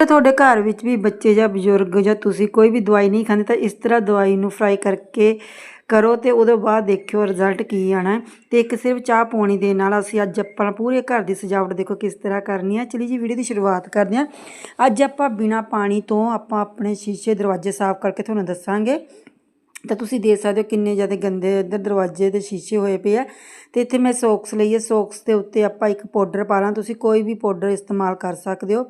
ਤੇ ਤੁਹਾਡੇ ਘਰ ਵਿੱਚ ਵੀ ਬੱਚੇ ਜਾਂ ਬਜ਼ੁਰਗ ਜਾਂ ਤੁਸੀਂ ਕੋਈ ਵੀ ਦਵਾਈ ਨਹੀਂ ਖਾਂਦੇ ਤਾਂ ਇਸ ਤਰ੍ਹਾਂ ਦਵਾਈ ਨੂੰ ਫਰਾਈ ਕਰਕੇ ਕਰੋ ਤੇ ਉਹਦੇ ਬਾਅਦ ਦੇਖਿਓ ਰਿਜ਼ਲਟ ਕੀ ਆਣਾ ਹੈ। ਤੇ ਇੱਕ ਸਿਰਫ ਚਾਹ ਪਾਣੀ ਦੇ ਨਾਲ ਅਸੀਂ ਅੱਜ ਆਪਾਂ ਪੂਰੇ ਘਰ ਦੀ ਸਜਾਵਟ ਦੇਖੋ ਕਿਸ ਤਰ੍ਹਾਂ ਕਰਨੀ ਹੈ। ਚਲੀ ਜੀ ਵੀਡੀਓ ਦੀ ਸ਼ੁਰੂਆਤ ਕਰਦੇ ਹਾਂ। ਅੱਜ ਆਪਾਂ ਬਿਨਾ ਪਾਣੀ ਤੋਂ ਆਪਾਂ ਆਪਣੇ ਸ਼ੀਸ਼ੇ ਦਰਵਾਜ਼ੇ ਸਾਫ਼ ਕਰਕੇ ਤੁਹਾਨੂੰ ਦੱਸਾਂਗੇ। ਤਾਂ ਤੁਸੀਂ ਦੇਖ ਸਕਦੇ ਹੋ ਕਿੰਨੇ ਜ਼ਿਆਦਾ ਗੰਦੇ ਇੱਧਰ ਦਰਵਾਜ਼ੇ ਦੇ ਸ਼ੀਸ਼ੇ ਹੋਏ ਪਏ ਆ। ਤੇ ਇੱਥੇ ਮੈਂ ਸੌਕਸ ਲਈ ਹੈ। ਸੌਕਸ ਦੇ ਉੱਤੇ ਆਪਾਂ ਇੱਕ ਪਾਊਡਰ ਪਾ ਲਾਂ। ਤੁਸੀਂ ਕੋਈ ਵੀ ਪਾਊਡਰ ਇਸਤੇਮਾਲ ਕਰ ਸਕਦੇ ਹੋ।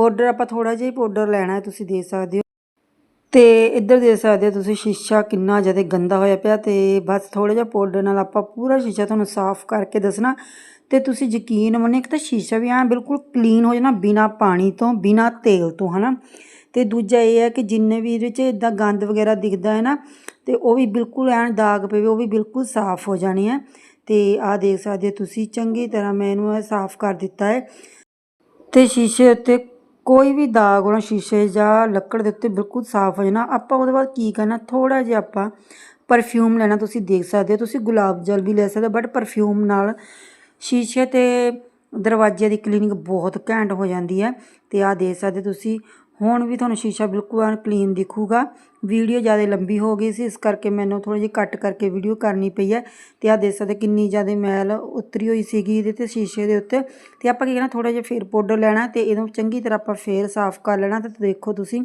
ਪਾਊਡਰ ਆਪਾਂ ਥੋੜਾ ਜਿਹਾ ਹੀ ਪਾਊਡਰ ਲੈਣਾ ਹੈ, ਤੁਸੀਂ ਦੇਖ ਸਕਦੇ ਹੋ। ਤੇ ਇੱਧਰ ਦੇਖ ਸਕਦੇ ਹੋ ਤੁਸੀਂ, ਸ਼ੀਸ਼ਾ ਕਿੰਨਾ ਜ਼ਿਆਦਾ ਗੰਦਾ ਹੋਇਆ ਪਿਆ ਤੇ ਬਸ ਥੋੜਾ ਜਿਹਾ ਪਾਊਡਰ ਨਾਲ ਆਪਾਂ ਪੂਰਾ ਸ਼ੀਸ਼ਾ ਤੁਹਾਨੂੰ ਸਾਫ਼ ਕਰਕੇ ਦੱਸਣਾ। ਤੇ ਤੁਸੀਂ ਯਕੀਨ ਮੰਨੋ ਇੱਕ ਤਾਂ ਸ਼ੀਸ਼ਾ ਵੀ ਐਂ ਬਿਲਕੁਲ ਕਲੀਨ ਹੋ ਜਾਣਾ ਬਿਨਾ ਪਾਣੀ ਤੋਂ, ਬਿਨਾ ਤੇਲ ਤੋਂ, ਹਨਾ। ਤੇ ਦੂਜਾ ਇਹ ਹੈ ਕਿ ਜਿੰਨੇ ਵੀ ਇਹਦੇ ਵਿੱਚ ਇਦਾਂ ਗੰਦ ਵਗੈਰਾ ਦਿਖਦਾ ਹੈ ਨਾ, ਤੇ ਉਹ ਵੀ ਬਿਲਕੁਲ ਐਨ ਦਾਗ ਪਵੇ ਉਹ ਵੀ ਬਿਲਕੁਲ ਸਾਫ਼ ਹੋ ਜਾਣੀ ਹੈ ਤੇ ਆਹ ਦੇਖ ਸਕਦੇ ਹੋ ਤੁਸੀਂ, ਚੰਗੀ ਤਰ੍ਹਾਂ ਮੈਂ ਇਹਨੂੰ ਇਹ ਸਾਫ਼ ਕਰ ਦਿੱਤਾ ਹੈ। ਤੇ ਸ਼ੀਸ਼ੇ ਉੱਤੇ ਕੋਈ ਵੀ ਦਾਗ ਹੋਣਾ ਸ਼ੀਸ਼ੇ ਜਾਂ ਲੱਕੜ ਦੇ ਉੱਤੇ ਬਿਲਕੁਲ ਸਾਫ਼ ਹੋ ਜਾਣਾ। ਆਪਾਂ ਉਹਦੇ ਬਾਅਦ ਕੀ ਕਰਨਾ? ਥੋੜਾ ਜਿਹਾ ਆਪਾਂ ਪਰਫਿਊਮ ਲੈਣਾ, ਤੁਸੀਂ ਦੇਖ ਸਕਦੇ ਹੋ। ਤੁਸੀਂ ਗੁਲਾਬ ਜਲ ਵੀ ਲੈ ਸਕਦੇ ਹੋ ਬਟ ਪਰਫਿਊਮ ਨਾਲ ਸ਼ੀਸ਼ੇ ਤੇ ਦਰਵਾਜ਼ੇ ਦੀ ਕਲੀਨਿੰਗ ਬਹੁਤ ਘੈਂਟ ਹੋ ਜਾਂਦੀ ਹੈ। ਤੇ ਆਹ ਦੇਖ ਸਕਦੇ ਤੁਸੀਂ ਹੁਣ ਵੀ ਤੁਹਾਨੂੰ ਸ਼ੀਸ਼ਾ ਬਿਲਕੁਲ ਐਨ ਕਲੀਨ ਦਿਖੂਗਾ। ਵੀਡੀਓ ਜ਼ਿਆਦਾ ਲੰਬੀ ਹੋ ਗਈ ਸੀ, ਇਸ ਕਰਕੇ ਮੈਨੂੰ ਥੋੜੀ ਜਿਹੀ ਕੱਟ ਕਰਕੇ ਵੀਡੀਓ ਕਰਨੀ ਪਈ ਹੈ। ਤੇ ਆਹ ਦੇਖ ਸਕਦੇ ਕਿੰਨੀ ਜ਼ਿਆਦਾ ਮੈਲ ਉਤਰੀ ਹੋਈ ਸੀਗੀ ਇਹਦੇ ਤੇ ਸ਼ੀਸ਼ੇ ਦੇ ਉੱਤੇ। ਤੇ ਆਪਾਂ ਕੀ ਕਰਨਾ ਥੋੜਾ ਜਿਹਾ ਫੇਰ ਪਾਊਡਰ ਲੈਣਾ ਤੇ ਇਹਨੂੰ ਚੰਗੀ ਤਰ੍ਹਾਂ ਆਪਾਂ ਫੇਰ ਸਾਫ਼ ਕਰ ਲੈਣਾ ਤੇ ਦੇਖੋ ਤੁਸੀਂ।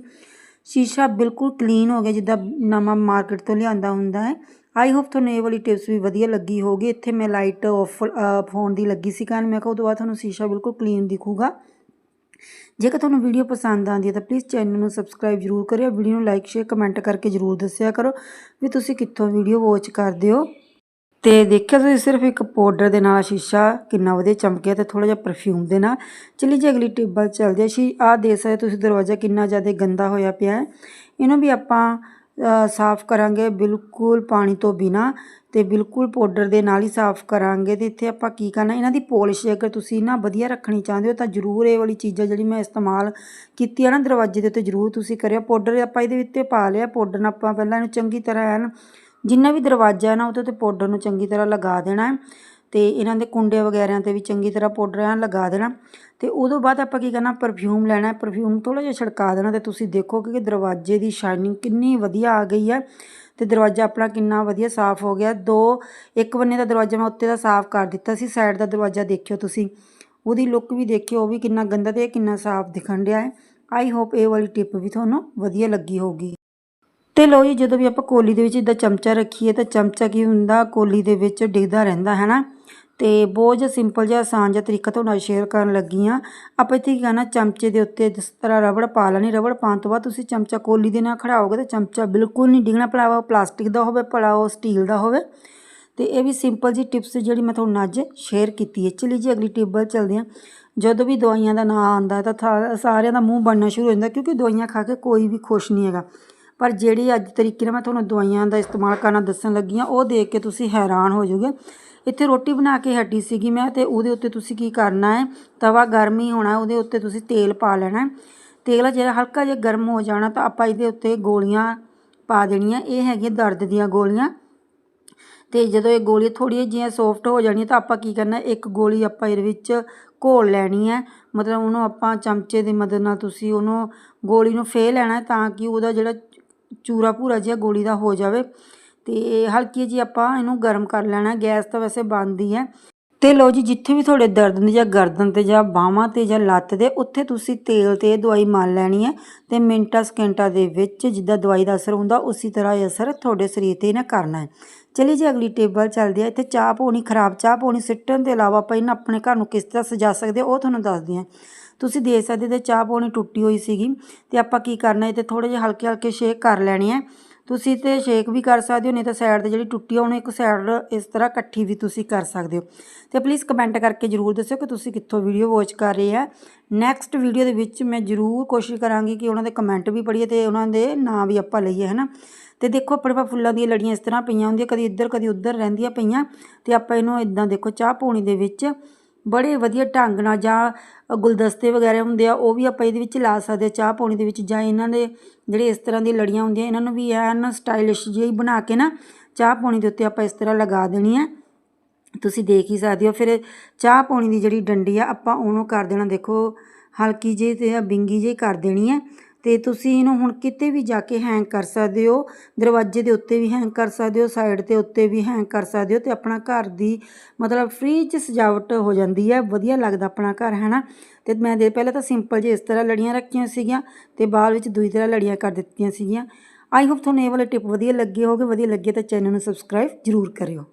ਸ਼ੀਸ਼ਾ ਬਿਲਕੁਲ ਕਲੀਨ ਹੋ ਗਿਆ, ਜਿੱਦਾਂ ਨਵਾਂ ਮਾਰਕੀਟ ਤੋਂ ਲਿਆਂਦਾ ਹੁੰਦਾ ਹੈ। ਆਈ ਹੋਪ ਤੁਹਾਨੂੰ ਇਹ ਵਾਲੀ ਟਿਪਸ ਵੀ ਵਧੀਆ ਲੱਗੀ ਹੋਗੀ ਇੱਥੇ ਮੈਂ ਲਾਈਟ ਆਫ ਫੋਨ ਦੀ ਲੱਗੀ ਸੀ ਕਾਰਨ ਮੈਂ ਕਿਹਾ ਉਹ ਤੋਂ ਬਾਅਦ ਤੁਹਾਨੂੰ ਸ਼ੀਸ਼ਾ ਬਿਲਕੁਲ ਕਲੀਨ ਦਿਖੂਗਾ। ਜੇਕਰ ਤੁਹਾਨੂੰ ਵੀਡੀਓ ਪਸੰਦ ਆਉਂਦੀ ਹੈ ਤਾਂ ਪਲੀਜ਼ ਚੈਨਲ ਨੂੰ ਸਬਸਕ੍ਰਾਈਬ ਜ਼ਰੂਰ ਕਰਿਓ ਵੀਡੀਓ ਨੂੰ ਲਾਈਕ ਸ਼ੇਅਰ ਕਮੈਂਟ ਕਰਕੇ ਜ਼ਰੂਰ ਦੱਸਿਆ ਕਰੋ ਵੀ ਤੁਸੀਂ ਕਿੱਥੋਂ ਵੀਡੀਓ ਵਾਚ ਕਰਦੇ ਹੋ। ਤੇ ਦੇਖਿਆ ਤੁਸੀਂ ਸਿਰਫ ਇੱਕ ਪਾਊਡਰ ਦੇ ਨਾਲ ਸ਼ੀਸ਼ਾ ਕਿੰਨਾ ਵਧੀਆ ਚਮਕਿਆ ਤੇ ਥੋੜਾ ਜਿਹਾ ਪਰਫਿਊਮ ਦੇ ਨਾਲ। ਚਲੀ ਜੇ ਅਗਲੀ ਟਿਪ ਵੱਲ ਚੱਲਦੇ ਆ ਸ਼ੀ ਆਹ ਦੇਖ ਸਕਦੇ ਤੁਸੀਂ ਦਰਵਾਜ਼ਾ ਕਿੰਨਾ ਜ਼ਿਆਦਾ ਗੰਦਾ ਹੋਇਆ ਪਿਆ ਹੈ। ਇਹਨੂੰ ਵੀ ਆਪਾਂ ਸਾਫ਼ ਕਰਾਂਗੇ ਬਿਲਕੁਲ ਪਾਣੀ ਤੋਂ ਬਿਨਾ। ਤੇ ਬਿਲਕੁਲ ਪਾਊਡਰ ਦੇ ਨਾਲ ਹੀ ਸਾਫ਼ ਕਰਾਂਗੇ ਤੇ ਇੱਥੇ ਆਪਾਂ ਕੀ ਕਰਨਾ, ਇਹਨਾਂ ਦੀ ਪੋਲਿਸ਼ ਅਗਰ ਤੁਸੀਂ ਨਾ ਵਧੀਆ ਰੱਖਣੀ ਚਾਹੁੰਦੇ ਹੋ ਤਾਂ ਜ਼ਰੂਰ ਇਹ ਵਾਲੀ ਚੀਜ਼ਾਂ ਜਿਹੜੀ ਮੈਂ ਇਸਤੇਮਾਲ ਕੀਤੀ ਆ ਨਾ ਦਰਵਾਜ਼ੇ ਦੇ ਉੱਤੇ ਜ਼ਰੂਰ ਤੁਸੀਂ ਕਰਿਓ। ਪਾਊਡਰ ਆਪਾਂ ਇਹਦੇ ਉੱਤੇ ਪਾ ਲਿਆ, ਪਾਊਡਰ ਨਾਲ ਆਪਾਂ ਪਹਿਲਾਂ ਇਹਨੂੰ ਚੰਗੀ ਤਰ੍ਹਾਂ ਐਨ ਜਿੰਨਾ ਵੀ ਦਰਵਾਜ਼ਾ ਹੈ ਨਾ ਉਹਦੇ ਉੱਤੇ ਪਾਊਡਰ ਨੂੰ ਚੰਗੀ ਤਰ੍ਹਾਂ ਲਗਾ ਦੇਣਾ ਹੈ। ਤੇ ਇਹਨਾਂ ਦੇ ਕੁੰਡੇ ਵਗੈਰਿਆਂ ਤੇ ਵੀ ਚੰਗੀ ਤਰ੍ਹਾਂ ਪਾਊਡਰ ਐਨ ਲਗਾ ਦੇਣਾ। ਤੇ ਉਦੋਂ ਬਾਅਦ ਆਪਾਂ ਕੀ ਕਰਨਾ ਪਰਫਿਊਮ ਲੈਣਾ ਪਰਫਿਊਮ ਥੋੜਾ ਜਿਹਾ ਛਿੜਕਾ ਦੇਣਾ ਤੇ ਤੁਸੀਂ ਦੇਖੋ ਕਿ ਦਰਵਾਜ਼ੇ ਦੀ ਸ਼ਾਈਨਿੰਗ ਕਿੰਨੀ ਵਧੀਆ ਆ ਗਈ ਹੈ। ਤੇ ਦਰਵਾਜ਼ਾ ਆਪਣਾ ਕਿੰਨਾ ਵਧੀਆ ਸਾਫ਼ ਹੋ ਗਿਆ। ਦੋ, ਇੱਕ ਬੰਨੇ ਦਾ ਦਰਵਾਜ਼ਾ ਮੈਂ ਉੱਤੇ ਦਾ ਸਾਫ਼ ਕਰ ਦਿੱਤਾ ਸੀ ਸਾਈਡ ਦਾ ਦਰਵਾਜ਼ਾ ਦੇਖਿਓ ਤੁਸੀਂ। ਉਹਦੀ ਲੁੱਕ ਵੀ ਦੇਖਿਓ, ਉਹ ਵੀ ਕਿੰਨਾ ਗੰਦਾ ਤੇ ਕਿੰਨਾ ਸਾਫ਼ ਦਿਖਣ ਡਿਆ ਹੈ। ਆਈ ਹੋਪ ਇਹ ਵਾਲੀ ਟਿਪ ਵੀ ਤੁਹਾਨੂੰ ਵਧੀਆ ਲੱਗੀ ਹੋਊਗੀ। ਤੇ ਲੋ ਜੀ, ਜਦੋਂ ਵੀ ਆਪਾਂ ਕੋਲੀ ਦੇ ਵਿੱਚ ਇਦਾਂ ਚਮਚਾ ਰੱਖੀਏ ਤਾਂ ਚਮਚਾ ਕੀ ਹੁੰਦਾ? ਕੋਲੀ ਦੇ ਵਿੱਚ ਡਿੱਗਦਾ ਰਹਿੰਦਾ, ਹੈ ਨਾ? ਤੇ ਬਹੁਤ ਜਿਹਾ ਸਿੰਪਲ ਜਿਹਾ ਆਸਾਨ ਜਿਹਾ ਤਰੀਕਾ ਤੁਹਾਡੇ ਨਾਲ ਸ਼ੇਅਰ ਕਰਨ ਲੱਗੀ ਆ ਆਪਾਂ ਇੱਥੇ ਕੀ ਕਰਨਾ, ਚਮਚੇ ਦੇ ਉੱਤੇ ਜਿਸ ਤਰ੍ਹਾਂ ਰਬੜ ਪਾ ਲੈਣੀ, ਰਬੜ ਪਾਉਣ ਤੋਂ ਬਾਅਦ ਤੁਸੀਂ ਚਮਚਾ ਕੋਲੀ ਦੇ ਨਾਲ ਖੜਾਓਗੇ ਤਾਂ ਚਮਚਾ ਬਿਲਕੁਲ ਨਹੀਂ ਡਿੱਗਣਾ ਭਲਾ ਉਹ ਪਲਾਸਟਿਕ ਦਾ ਹੋਵੇ, ਭਲਾ ਉਹ ਸਟੀਲ ਦਾ ਹੋਵੇ। ਤੇ ਇਹ ਵੀ ਸਿੰਪਲ ਜੀ ਟਿਪਸ ਜਿਹੜੀ ਮੈਂ ਤੁਹਾਨੂੰ ਅੱਜ ਸ਼ੇਅਰ ਕੀਤੀ ਹੈ। ਚਲੀ ਜੀ, ਅਗਲੀ ਟਿਪ ਵੱਲ ਚੱਲਦੇ ਹਾਂ। ਜਦੋਂ ਵੀ ਦਵਾਈਆਂ ਦਾ ਨਾਂ ਆਉਂਦਾ ਤਾਂ ਥਾ- ਸਾਰਿਆਂ ਦਾ ਮੂੰਹ ਬਣਨਾ ਸ਼ੁਰੂ ਹੋ ਜਾਂਦਾ ਕਿਉਂਕਿ ਦਵਾਈਆਂ ਖਾ ਕੇ ਕੋਈ ਵੀ ਖੁਸ਼ ਨਹੀਂ ਹੈਗਾ। ਪਰ ਜਿਹੜੀ ਅੱਜ ਤਰੀਕੇ ਨਾਲ ਮੈਂ ਤੁਹਾਨੂੰ ਦਵਾਈਆਂ ਦਾ ਇਸਤੇਮਾਲ ਕਰਨਾ ਦੱਸਣ ਲੱਗੀ ਹਾਂ, ਉਹ ਦੇਖ ਕੇ ਤੁਸੀਂ ਹੈਰਾਨ ਹੋ ਜਾਓਗੇ। ਇੱਥੇ ਰੋਟੀ ਬਣਾ ਕੇ ਹਟੀ ਸੀਗੀ ਮੈਂ ਤੇ ਉਹਦੇ ਉੱਤੇ ਤੁਸੀਂ ਕੀ ਕਰਨਾ ਹੈ? ਤਵਾ ਗਰਮ ਹੀ ਹੋਣਾ, ਉਹਦੇ ਉੱਤੇ ਤੁਸੀਂ ਤੇਲ ਪਾ ਲੈਣਾ ਤੇਲ ਜਿਹੜਾ ਹਲਕਾ ਜਿਹਾ ਗਰਮ ਹੋ ਜਾਣਾ ਤਾਂ ਆਪਾਂ ਇਹਦੇ ਉੱਤੇ ਗੋਲੀਆਂ ਪਾ ਦੇਣੀਆਂ, ਇਹ ਹੈਗੀਆਂ ਦਰਦ ਦੀਆਂ ਗੋਲੀਆਂ। ਤੇ ਜਦੋਂ ਇਹ ਗੋਲੀ ਥੋੜੀ ਜਿਹੀਆਂ ਸੌਫਟ ਹੋ ਜਾਣੀ ਤਾਂ ਆਪਾਂ ਕੀ ਕਰਨਾ, ਇੱਕ ਗੋਲੀ ਆਪਾਂ ਇਹਦੇ ਵਿੱਚ ਘੋਲ ਲੈਣੀ ਹੈ। ਮਤਲਬ ਉਹਨੂੰ ਆਪਾਂ ਚਮਚੇ ਦੀ ਮਦਦ ਨਾਲ ਤੁਸੀਂ ਉਹਨੂੰ ਗੋਲੀ ਨੂੰ ਫੇਹ ਲੈਣਾ ਤਾਂ ਕਿ ਉਹਦਾ ਜਿਹੜਾ ਚੂਰਾ ਭੂਰਾ ਜਿਹਾ ਗੋਲੀ ਦਾ ਹੋ ਜਾਵੇ ਅਤੇ ਹਲਕੀ ਜਿਹੀ ਆਪਾਂ ਇਹਨੂੰ ਗਰਮ ਕਰ ਲੈਣਾ, ਗੈਸ ਤਾਂ ਵੈਸੇ ਬੰਦ ਹੀ ਹੈ। ਤੇ ਲਓ ਜੀ, ਜਿੱਥੇ ਵੀ ਤੁਹਾਡੇ ਦਰਦ ਨੇ ਜਾਂ ਗਰਦਨ ਤੇ ਜਾਂ ਬਾਹਾਂ ਤੇ ਜਾਂ ਲੱਤ ਦੇ ਉੱਥੇ ਤੁਸੀਂ ਤੇਲ ਤੇ ਇਹ ਦਵਾਈ ਮਲ ਲੈਣੀ ਹੈ ਤੇ ਮਿੰਟਾਂ ਸਕਿੰਟਾਂ ਦੇ ਵਿੱਚ ਜਿੱਦਾਂ ਦਵਾਈ ਦਾ ਅਸਰ ਹੁੰਦਾ, ਉਸੇ ਤਰ੍ਹਾਂ ਇਹ ਅਸਰ ਤੁਹਾਡੇ ਸਰੀਰ ਤੇ ਨਾ ਕਰਨਾ ਹੈ। ਚਲੀ ਜੀ, ਅਗਲੀ ਟੇਬਲ ਚੱਲਦੀ ਹੈ ਇੱਥੇ ਚਾਹ ਪੋਣੀ, ਖਰਾਬ ਚਾਹ ਪੋਣੀ, ਸਿੱਟਣ ਦੇ ਇਲਾਵਾ ਆਪਾਂ ਇਹਨਾਂ ਆਪਣੇ ਘਰ ਨੂੰ ਕਿਸ ਤਰ੍ਹਾਂ ਸਜਾ ਸਕਦੇ ਉਹ ਤੁਹਾਨੂੰ ਦੱਸਦੀ ਹਾਂ। ਤੁਸੀਂ ਦੇਖ ਸਕਦੇ ਤੇ ਚਾਹ ਪੋਣੀ ਟੁੱਟੀ ਹੋਈ ਸੀਗੀ ਤੇ ਆਪਾਂ ਕੀ ਕਰਨਾ ਇਹ ਤੇ ਥੋੜੇ ਜਿਹੇ ਹਲਕੇ ਹਲਕੇ ਸ਼ੇਕ ਕਰ ਲੈਣੀ ਹੈ ਤੁਸੀਂ ਤੇ ਸ਼ੇਕ ਵੀ ਕਰ ਸਕਦੇ ਹੋ, ਨਹੀਂ ਤਾਂ ਸਾਈਡ ਤੇ ਜਿਹੜੀ ਟੁੱਟੀ ਆ, ਉਹਨੂੰ ਇੱਕ ਸਾਈਡ ਇਸ ਤਰ੍ਹਾਂ ਇਕੱਠੀ ਵੀ ਤੁਸੀਂ ਕਰ ਸਕਦੇ ਹੋ। ਤੇ ਪਲੀਜ਼ ਕਮੈਂਟ ਕਰਕੇ ਜਰੂਰ ਦੱਸਿਓ ਕਿ ਤੁਸੀਂ ਕਿੱਥੋਂ ਵੀਡੀਓ ਵਾਚ ਕਰ ਰਹੇ ਆ। ਨੈਕਸਟ ਵੀਡੀਓ ਦੇ ਵਿੱਚ ਮੈਂ ਜਰੂਰ ਕੋਸ਼ਿਸ਼ ਕਰਾਂਗੀ ਕਿ ਉਹਨਾਂ ਦੇ ਕਮੈਂਟ ਵੀ ਪੜ੍ਹੀਏ ਤੇ ਉਹਨਾਂ ਦੇ ਨਾਂ ਵੀ ਆਪਾਂ ਲਈਏ, ਹਨਾ? ਤੇ ਦੇਖੋ, ਆਪਣੇ ਪਾ ਫੁੱਲਾਂ ਦੀਆਂ ਲੜੀਆਂ ਇਸ ਤਰ੍ਹਾਂ ਪਈਆਂ ਹੁੰਦੀਆਂ, ਕਦੀ ਇੱਧਰ ਕਦੀ ਉੱਧਰ ਰਹਿੰਦੀਆਂ ਪਈਆਂ, ਤੇ ਆਪਾਂ ਇਹਨੂੰ ਇਦਾਂ ਦੇਖੋ, ਚਾਹ ਪੋਣੀ ਦੇ ਵਿੱਚ ਬੜੇ ਵਧੀਆ ਢੰਗ ਨਾਲ ਜਾਂ ਗੁਲਦਸਤੇ ਵਗੈਰਾ ਹੁੰਦੇ ਆ, ਉਹ ਵੀ ਆਪਾਂ ਇਹਦੇ ਵਿੱਚ ਲਾ ਸਕਦੇ ਹਾਂ ਚਾਹ ਪੋਣੀ ਦੇ ਵਿੱਚ ਜਾਂ ਇਹਨਾਂ ਦੇ ਜਿਹੜੇ ਇਸ ਤਰ੍ਹਾਂ ਦੀ ਲੜੀਆਂ ਹੁੰਦੀਆਂ, ਇਹਨਾਂ ਨੂੰ ਵੀ ਐਨ ਸਟਾਈਲਿਸ਼ ਜਿਹੀ ਬਣਾ ਕੇ ਨਾ ਚਾਹ ਪਾਣੀ ਦੇ ਉੱਤੇ ਆਪਾਂ ਇਸ ਤਰ੍ਹਾਂ ਲਗਾ ਦੇਣੀ ਹੈ ਤੁਸੀਂ ਦੇਖ ਹੀ ਸਕਦੇ ਹੋ, ਫਿਰ ਚਾਹ ਪੋਣੀ ਦੀ ਜਿਹੜੀ ਡੰਡੀ ਆ, ਆਪਾਂ ਉਹਨੂੰ ਕਰ ਦੇਣਾ, ਦੇਖੋ, ਹਲਕੀ ਜਿਹੀ ਤੇ ਬਿੰਗੀ ਜਿਹੀ ਕਰ ਦੇਣੀ ਹੈ ਤੇ ਤੁਸੀਂ ਇਹਨੂੰ ਹੁਣ ਕਿਤੇ ਵੀ ਜਾ ਕੇ ਹੈਂਗ ਕਰ ਸਕਦੇ ਹੋ। ਦਰਵਾਜ਼ੇ ਦੇ ਉੱਤੇ ਵੀ ਹੈਂਗ ਕਰ ਸਕਦੇ ਹੋ ਸਾਈਡ ਤੇ ਉੱਤੇ ਵੀ ਹੈਂਗ ਕਰ ਸਕਦੇ ਹੋ ਤੇ ਆਪਣਾ ਘਰ ਦੀ ਮਤਲਬ ਫ੍ਰੀ ਚ ਸਜਾਵਟ ਹੋ ਜਾਂਦੀ ਹੈ। ਵਧੀਆ ਲੱਗਦਾ ਆਪਣਾ ਘਰ ਹੈ ਨਾ ਤੇ ਮੈਂ ਦੇ ਪਹਿਲਾਂ ਤਾਂ ਸਿੰਪਲ ਜਿਹੀ ਇਸ ਤਰ੍ਹਾਂ ਲੜੀਆਂ ਰੱਖੀਆਂ ਸੀਗੀਆਂ ਤੇ ਬਾਅਦ ਵਿੱਚ ਦੂਜੀ ਤਰ੍ਹਾਂ ਲੜੀਆਂ ਕਰ ਦਿੱਤੀਆਂ ਸੀਗੀਆਂ। ਆਈ ਹੋਪ ਤੁਹਾਨੂੰ ਇਹ ਵਾਲੇ ਟਿਪ ਵਧੀਆ ਲੱਗੇ ਹੋਗੇ ਵਧੀਆ ਲੱਗੇ ਤਾਂ ਚੈਨਲ ਨੂੰ ਸਬਸਕ੍ਰਾਈਬ ਜ਼ਰੂਰ ਕਰਿਓ।